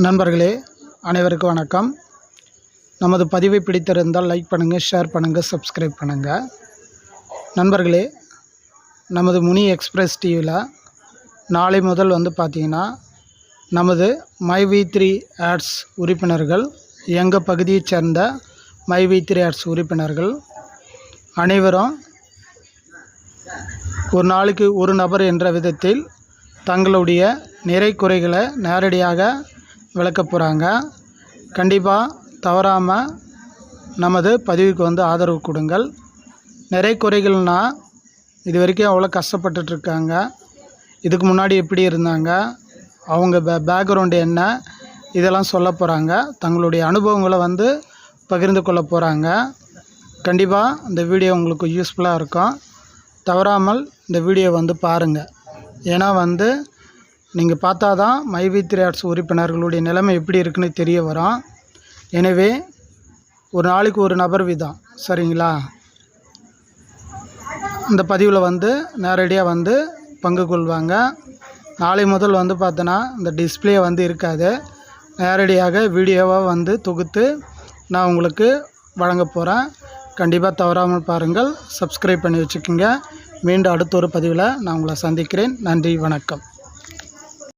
நண்பர்களே அனைவருக்கும் வணக்கம். நமது பதிவை பிடித்திருந்தால் லைக் பண்ணுங்கள் ஷேர் பண்ணுங்கள் சப்ஸ்கிரைப் பண்ணுங்கள் நண்பர்களே நமது முனி எக்ஸ்பிரஸ் டிவியில் நாளை முதல் வந்து பார்த்திங்கன்னா நமது மை வி த்ரீ ஆட்ஸ் உறுப்பினர்கள் எங்கள் பகுதியைச் சேர்ந்த மை வி த்ரீ ஆட்ஸ் உறுப்பினர்கள் அனைவரும் ஒரு நாளைக்கு ஒரு நபர் என்ற விதத்தில் தங்களுடைய நிறை குறைகளை நேரடியாக விளக்க போகிறாங்க கண்டிப்பாக தவறாமல் நமது பதிவுக்கு வந்து ஆதரவு கொடுங்கள். நிறைய குறைகள்னால் இது வரைக்கும் அவ்வளோ கஷ்டப்பட்டுட்ருக்காங்க. இதுக்கு முன்னாடி எப்படி இருந்தாங்க? அவங்க பே பேக்ரவுண்டு என்ன? இதெல்லாம் சொல்ல போகிறாங்க தங்களுடைய அனுபவங்களை வந்து பகிர்ந்து கொள்ள போகிறாங்க கண்டிப்பாக இந்த வீடியோ உங்களுக்கு யூஸ்ஃபுல்லாக இருக்கும். தவறாமல் இந்த வீடியோ வந்து பாருங்கள் ஏன்னா வந்து நீங்கள் பார்த்தா தான் மைவி த்ரீ ஆர்ட்ஸ் உறுப்பினர்களுடைய நிலைமை எப்படி இருக்குன்னு தெரிய வரும். எனவே ஒரு நாளைக்கு ஒரு நபர் வீதம் சரிங்களா? இந்த பதிவில் வந்து நேரடியாக வந்து பங்கு கொள்வாங்க. நாளை முதல் வந்து பார்த்தோன்னா இந்த டிஸ்பிளே வந்து இருக்காது. நேரடியாக வீடியோவாக வந்து தொகுத்து நான் உங்களுக்கு வழங்க போகிறேன் கண்டிப்பாக தவறாமல் பாருங்கள். சப்ஸ்கிரைப் பண்ணி வச்சுக்கோங்க. மீண்டும் அடுத்த ஒரு பதிவில் நான் உங்களை சந்திக்கிறேன். நன்றி வணக்கம்.